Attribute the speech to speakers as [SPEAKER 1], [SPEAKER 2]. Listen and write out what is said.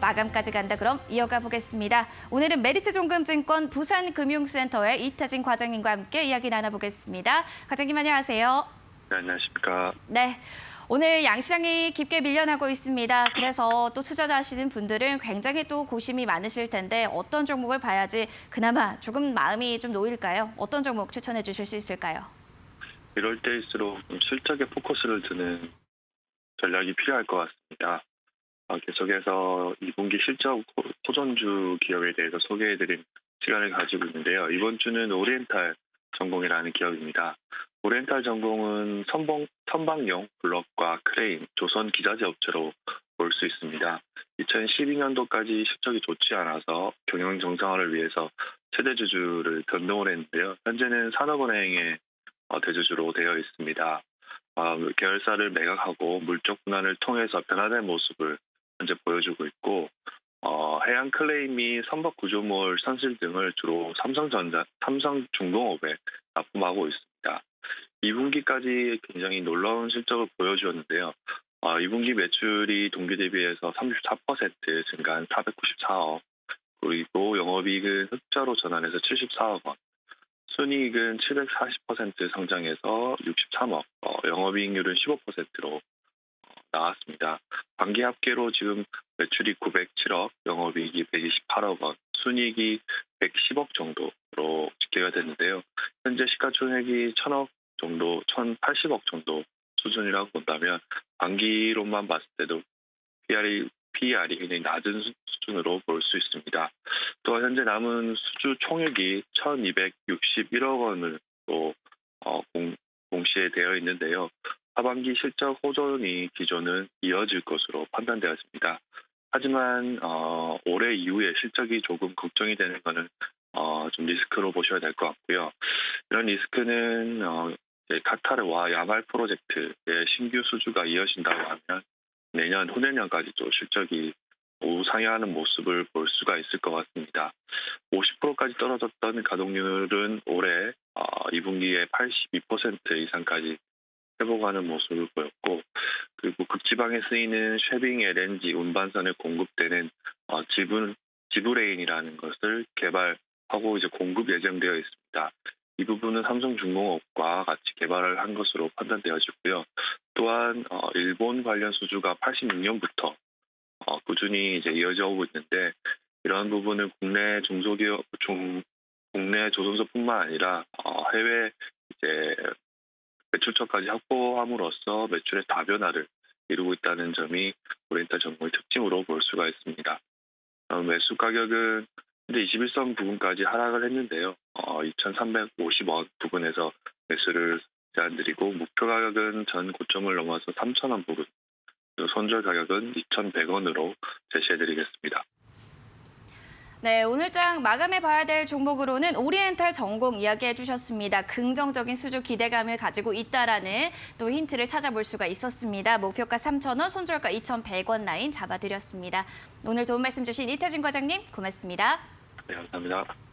[SPEAKER 1] 마감까지 간다 그럼 이어가 보겠습니다. 오늘은 메리츠 종금증권 부산금융센터의 이태진 과장님과 함께 이야기 나눠보겠습니다. 과장님 안녕하세요.
[SPEAKER 2] 네, 안녕하십니까.
[SPEAKER 1] 네. 오늘 양시장이 깊게 밀려나고 있습니다. 그래서 또 투자자 하시는 분들은 굉장히 또 고심이 많으실 텐데 어떤 종목을 봐야지 그나마 조금 마음이 좀 놓일까요? 어떤 종목 추천해 주실 수 있을까요?
[SPEAKER 2] 이럴 때일수록 좀 실적에 포커스를 두는 전략이 필요할 것 같습니다. 어, 계속해서 2분기 실적 호- 호전주 기업에 대해서 소개해드린 시간을 가지고 있는데요. 이번 주는 오리엔탈 전공이라는 기업입니다. 오리엔탈 전공은 선봉, 선박용 블럭과 크레인, 조선 기자재 업체로 볼 수 있습니다. 2012년도까지 실적이 좋지 않아서 경영 정상화를 위해서 최대 주주를 변동을 했는데요. 현재는 산업은행의 어, 대주주로 되어 있습니다. 어, 계열사를 매각하고 물적 분할을 통해서 변화된 모습을 현재 보여주고 있고 어, 해양 클레임 및 선박 구조물 선실 등을 주로 삼성전자, 삼성 중공업에 납품하고 있습니다. 2분기까지 굉장히 놀라운 실적을 보여주었는데요. 어, 2분기 매출이 동기 대비해서 34% 증가한 494억, 그리고 영업이익은 흑자로 전환해서 74억 원, 순이익은 740% 상장해서 63억, 어, 영업이익률은 15%로 나왔습니다. 반기 합계로 지금 매출이 907억, 영업이익이 128억 원, 순이익이 110억 정도로 집계가 됐는데요. 현재 시가총액이 1000억 정도, 1080억 정도 수준이라고 본다면 반기로만 봤을 때도 PR이 PER이 굉장히 낮은 수- 수준으로 볼 수 있습니다. 또한 현재 남은 수주 총액이 1,261억 원으로 어, 공, 공시에 되어 있는데요. 하반기 실적 호전이 기존은 이어질 것으로 판단되었습니다. 하지만 어, 올해 이후에 실적이 조금 걱정이 되는 것은 어, 좀 리스크로 보셔야 될 것 같고요. 이런 리스크는 어, 카타르와 야말 프로젝트의 신규 수주가 이어진다고 하면 내년 후내년까지 도 실적이 우상향하는 모습을 볼 수가 있을 것 같습니다. 50%까지 떨어졌던 가동률은 올해 어, 2분기에 82% 이상까지 회복하는 모습을 보였고 그리고 극지방에 쓰이는 쉐빙 LNG 운반선에 공급되는 어, 지분 지브레인이라는 것을 개발하고 이제 공급 예정되어 있습니다. 이 부분은 삼성중공업과 같이 개발을 한 것으로 판단되어지고요. 또한 어, 일본 관련 수주가 86년부터 어, 꾸준히 이제 이어져 오고 있는데 이러한 부분은 국내 중소기업 중 국내 조선소뿐만 아니라 어, 해외 이제 매출처까지 확보함으로써 매출의 다변화를 이루고 있다는 점이 오리엔탈 전공의 특징으로 볼 수가 있습니다. 어, 매수 가격은 현재 21선 부근까지 하락을 했는데요. 어, 2,350원 부근에서 매수를 제안드리고 목표 가격은 전 고점을 넘어서 3,000원 부근, 손절 가격은 2,100원으로 제시해드리겠습니다.
[SPEAKER 1] 네, 오늘장 마감해 봐야 될 종목으로는 오리엔탈 전공 이야기해 주셨습니다. 긍정적인 수주 기대감을 가지고 있다라는 또 힌트를 찾아볼 수가 있었습니다. 목표가 3,000원, 손절가 2,100원 라인 잡아드렸습니다. 오늘 도움 말씀 주신 이태진 과장님 고맙습니다.
[SPEAKER 2] 네, 감사합니다.